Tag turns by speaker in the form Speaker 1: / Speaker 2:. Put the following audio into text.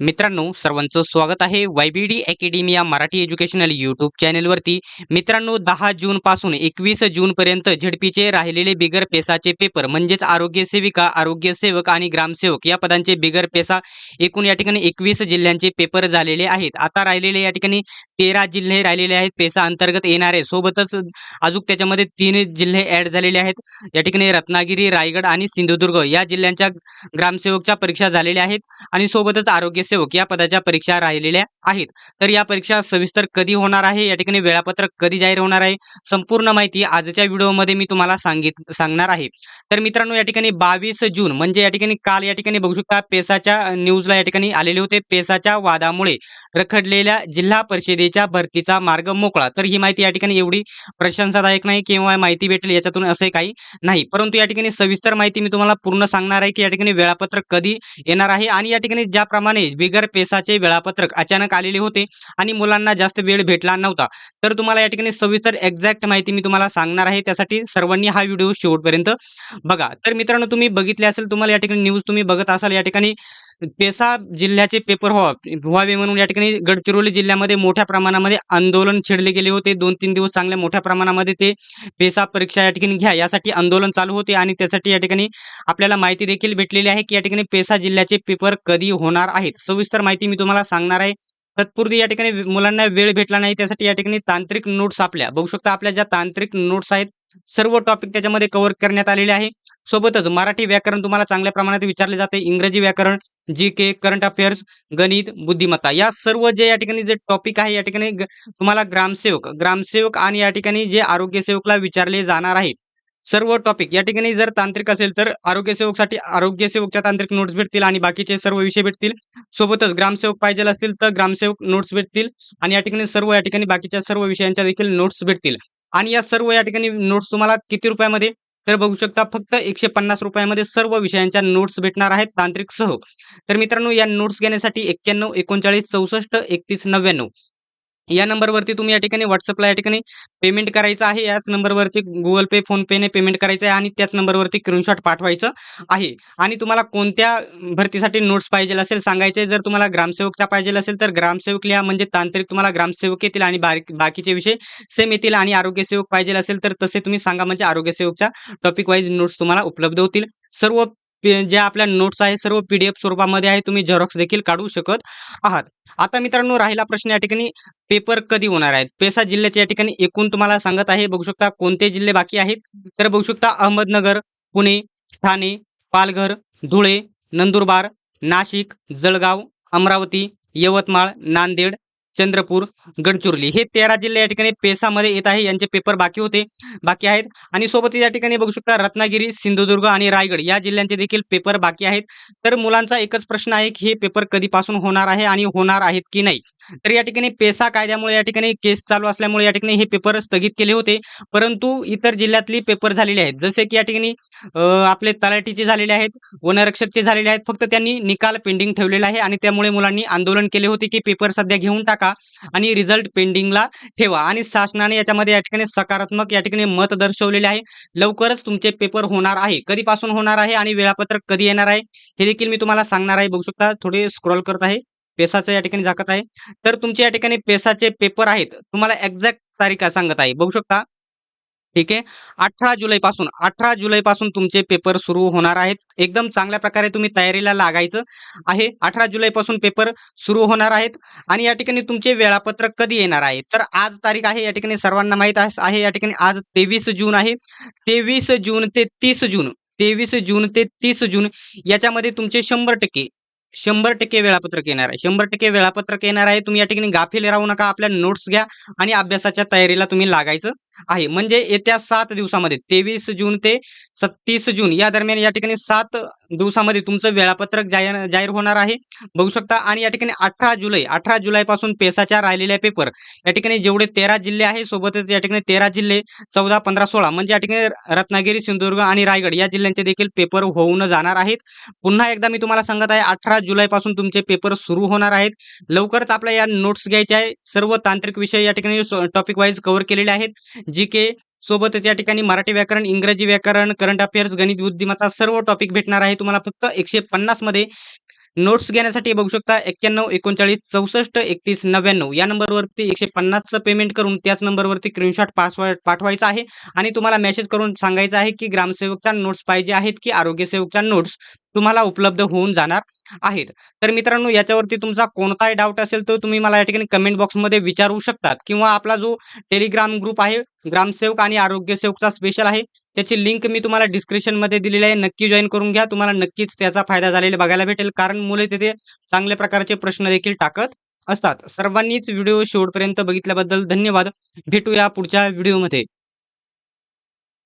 Speaker 1: मित्रांनो सर्वांचं स्वागत आहे वायबीडी अकॅडमी या मराठी एज्युकेशनल यूट्यूब चॅनेलवरती. मित्रांनो दहा जून पासून एकवीस जून पर्यंत झेडपीचे राहिलेले बिगर पेसाचे पेपर म्हणजेच आरोग्य सेविका आरोग्य सेवक आणि ग्रामसेवक या पदांचे बिगर पेसा एकूण या ठिकाणी एकवीस जिल्ह्यांचे पेपर झालेले आहेत. आता राहिलेले या ठिकाणी तेरा जिल्हे राहिलेले आहेत. पेसा अंतर्गत येणारे सोबतच अजून त्याच्यामध्ये तीन जिल्हे ऍड झालेले आहेत. या ठिकाणी रत्नागिरी रायगड आणि सिंधुदुर्ग या जिल्ह्यांच्या ग्रामसेवकच्या परीक्षा झालेल्या आहेत. आणि सोबतच आरोग्य नगरसेवक या पदाच्या परीक्षा राहिलेल्या आहेत. तर या परीक्षा सविस्तर कधी होणार आहे? या ठिकाणी वेळापत्रक कधी जाहीर होणार आहे? संपूर्ण माहिती आजच्या व्हिडिओमध्ये मी तुम्हाला सांगित सांगणार आहे. तर मित्रांनो या ठिकाणी बावीस जून म्हणजे या ठिकाणी काल या ठिकाणी बघू शकता पेसाच्या न्यूजला या ठिकाणी आलेले होते. पेसाच्या वादामुळे रखडलेल्या जिल्हा परिषदेच्या भरतीचा मार्ग मोकळा. तर ही माहिती या ठिकाणी एवढी प्रशंसादायक नाही किंवा माहिती भेटेल याच्यातून असे काही नाही. परंतु या ठिकाणी सविस्तर माहिती मी तुम्हाला पूर्ण सांगणार आहे की या ठिकाणी वेळापत्रक कधी येणार आहे आणि या ठिकाणी ज्याप्रमाणे बिगर पेसाचे वेळापत्रक अचानक आलेले होते आणि मुलांना जास्त वेळ भेटला नव्हता. तर तुम्हाला या ठिकाणी सविस्तर एक्झॅक्ट माहिती मी तुम्हाला सांगणार आहे. त्यासाठी सर्वांनी हा व्हिडिओ शेवटपर्यंत बघा. तर मित्रांनो तुम्ही बघितले असेल तुम्हाला या ठिकाणी न्यूज तुम्ही बघत असाल या ठिकाणी पेसा जिल्ह्याचे पेपर व्हावे. म्हणून या ठिकाणी गडचिरोली जिल्ह्यामध्ये मोठ्या प्रमाणामध्ये आंदोलन छेडले गेले होते. दोन तीन दिवस चांगल्या मोठ्या प्रमाणामध्ये ते पेसा परीक्षा या ठिकाणी घ्या. यासाठी आंदोलन चालू होते आणि त्यासाठी या ठिकाणी आपल्याला माहिती देखील भेटलेली आहे की या ठिकाणी पेसा जिल्ह्याचे पेपर कधी होणार आहेत. सविस्तर माहिती मी तुम्हाला सांगणार आहे. तत्पूर्वी या ठिकाणी मुलांना वेळ भेटला नाही. त्यासाठी या ठिकाणी तांत्रिक नोट्स आपल्या. बघू शकता आपल्या ज्या तांत्रिक नोट्स आहेत सर्व टॉपिक त्याच्यामध्ये कव्हर करण्यात आलेले आहे. सोबतच मराठी व्याकरण तुम्हाला चांगल्या प्रमाणात विचारले जाते. इंग्रजी व्याकरण जी के करंट अफेअर्स गणित बुद्धिमत्ता या सर्व जे या ठिकाणी जे टॉपिक आहे या ठिकाणी तुम्हाला ग्रामसेवक ग्रामसेवक आणि या ठिकाणी जे आरोग्य सेवकला विचारले जाणार आहे सर्व टॉपिक या ठिकाणी जर तांत्रिक असेल तर आरोग्य सेवकसाठी आरोग्य सेवकच्या तांत्रिक नोट्स भेटतील आणि बाकीचे सर्व विषय भेटतील. सोबतच ग्रामसेवक पाहिजे असतील तर ग्रामसेवक नोट्स भेटतील आणि या ठिकाणी सर्व या ठिकाणी बाकीच्या सर्व विषयांच्या देखील नोट्स भेटतील. आणि या सर्व या ठिकाणी नोट्स तुम्हाला किती रुपयामध्ये? तर बघू शकता फक्त एकशे पन्नास रुपयामध्ये सर्व विषयांच्या नोट्स भेटणार आहेत तांत्रिक सह. तर मित्रांनो या नोट्स घेण्यासाठी एक्क्याण्णव एकोणचाळीस चौसष्ट एकतीस नव्याण्णव. या नंबरवरती तुम्ही या ठिकाणी व्हॉट्सअपला या ठिकाणी पेमेंट करायचं आहे. याच नंबरवरती गुगल पे फोन पेने पेमेंट करायचं आहे आणि त्याच नंबरवरती स्क्रीनशॉट पाठवायचं आहे. आणि तुम्हाला कोणत्या भरतीसाठी नोट्स पाहिजे असेल सांगायचे जर तुम्हाला ग्रामसेवकचा पाहिजे असेल तर ग्रामसेवक लिहा. म्हणजे तांत्रिक तुम्हाला ग्रामसेवक येतील आणि बाकीचे विषय सेम येतील आणि आरोग्यसेवक पाहिजे असेल तर तसे तुम्ही सांगा. म्हणजे आरोग्यसेवकच्या टॉपिक वाईज नोट्स तुम्हाला उपलब्ध होतील. सर्व ज्या आपल्या नोट्स आहे सर्व पी डी एफ स्वरूपामध्ये आहे तुम्ही झेरॉक्स देखील काढू शकत आहात. आता मित्रांनो राहिला प्रश्न या ठिकाणी पेपर कधी होणार आहेत? पेसा जिल्ह्याच्या या ठिकाणी एकूण तुम्हाला सांगत आहे बघू शकता कोणते जिल्हे बाकी आहेत? तर बघू शकता अहमदनगर पुणे ठाणे पालघर धुळे नंदुरबार नाशिक जळगाव अमरावती यवतमाळ नांदेड चंद्रपूर गडचिरोली. हे तेरा जिल्हे या ठिकाणी पेसामध्ये येत आहे. यांचे पेपर बाकी होते बाकी आहेत. आणि सोबत या ठिकाणी बघू शकता रत्नागिरी सिंधुदुर्ग आणि रायगड या जिल्ह्यांचे देखील पेपर बाकी आहेत. तर मुलांचा एकच प्रश्न आहे की हे पेपर कधीपासून होणार आहे आणि होणार आहेत की नाही? तर या ठिकाणी पेसा कायद्यामुळे या ठिकाणी केस चालू असल्यामुळे या ठिकाणी हे पेपर स्थगित केले होते. परंतु इतर जिल्ह्यातली पेपर झालेले आहेत. जसे की या ठिकाणी आपले तलाठीचे झालेले आहेत वनरक्षकचे झालेले आहेत. फक्त त्यांनी निकाल पेंडिंग ठेवलेला आहे आणि त्यामुळे मुलांनी आंदोलन केले होते की पेपर सध्या घेऊन टाका आणि रिझल्ट पेंडिंगला ठेवा. आणि शासनाने याच्यामध्ये या ठिकाणी सकारात्मक या ठिकाणी मत दर्शवलेले आहे. लवकरच तुमचे पेपर होणार आहे. कधीपासून होणार आहे आणि वेळापत्रक कधी येणार आहे हे देखील मी तुम्हाला सांगणार आहे. बघू शकता थोडे स्क्रॉल करत आहे. पेसाचं या ठिकाणी झाकत आहे. तर तुमचे या ठिकाणी पेसाचे पेपर आहेत. तुम्हाला एक्झॅक्ट तारीख सांगत आहे. बघू शकता. ठीक आहे. अठरा जुलैपासून अठरा जुलैपासून तुमचे पेपर सुरू होणार आहेत. एकदम चांगल्या प्रकारे तुम्ही तयारीला लागायचं आहे. अठरा जुलैपासून पेपर सुरू होणार आहेत. आणि या ठिकाणी तुमचे वेळापत्रक कधी येणार आहे? तर आज तारीख आहे या ठिकाणी सर्वांना माहीत आहे या ठिकाणी आज तेवीस जून आहे. तेवीस जून ते तीस जून तेवीस जून ते तीस जून याच्यामध्ये तुमचे शंभर टक्के शंभर टक्के वेळापत्रक येणार आहे. शंभर टक्के वेळापत्रक येणार आहे. तुम्ही या ठिकाणी गाफील राहू नका. आपल्या नोट्स घ्या आणि अभ्यासाच्या तयारीला तुम्ही लागायचं. आहे. म्हणजे येत्या सात दिवसामध्ये तेवीस जून ते सत्तीस जून या दरम्यान या ठिकाणी सात दिवसामध्ये तुमचं वेळापत्रक जाहीर जाहीर होणार आहे. बघू शकता आणि या ठिकाणी अठरा जुलै अठरा जुलैपासून पेसाच्या राहिलेल्या पेपर या ठिकाणी जेवढे तेरा जिल्हे आहे सोबतच या ठिकाणी तेरा जिल्हे चौदा पंधरा सोळा म्हणजे या ठिकाणी रत्नागिरी सिंधुदुर्ग आणि रायगड या जिल्ह्यांचे देखील पेपर होऊन जाणार आहेत. पुन्हा एकदा मी तुम्हाला सांगत आहे अठरा जुलैपासून तुमचे पेपर सुरू होणार आहेत. लवकरच आपल्या या नोट्स घ्यायचे आहे. सर्व तांत्रिक विषय या ठिकाणी टॉपिक वाईज कव्हर केलेले आहेत. जी के सोबतच या ठिकाणी मराठी व्याकरण इंग्रजी व्याकरण करंट अफेअर्स गणित बुद्धिमत्ता सर्व टॉपिक भेटणार आहे. तुम्हाला फक्त एकशे पन्नासमध्ये नोट्स घेण्यासाठी बघू शकता. एक्क्याण्णव एकोणचाळीस चौसष्ट एकतीस नव्याण्णव या नंबरवरती एकशे पन्नासचं पेमेंट करून त्याच नंबरवरती स्क्रीनशॉट पासवर्ड पाठवायचा आहे. आणि तुम्हाला मेसेज करून सांगायचं आहे की ग्रामसेवकच्या नोट्स पाहिजे आहेत की आरोग्यसेवकच्या नोट्स तुम्हाला उपलब्ध होऊन जाणार आहेत. तर मित्रांनो याच्यावरती तुमचा कोणताही डाऊट असेल तर तुम्ही मला या ठिकाणी कमेंट बॉक्समध्ये विचारू शकतात. किंवा आपला जो टेलिग्राम ग्रुप आहे ग्रामसेवक आणि आरोग्य सेवकचा स्पेशल आहे त्याची लिंक मी तुम्हाला डिस्क्रिप्शनमध्ये दिलेली आहे. नक्की जॉईन करून घ्या. तुम्हाला नक्कीच त्याचा फायदा झालेला बघायला भेटेल. कारण मुले तिथे चांगल्या प्रकारचे प्रश्न देखील टाकत असतात. सर्वांनीच व्हिडिओ शेवटपर्यंत बघितल्याबद्दल धन्यवाद. भेटूया पुढच्या व्हिडिओमध्ये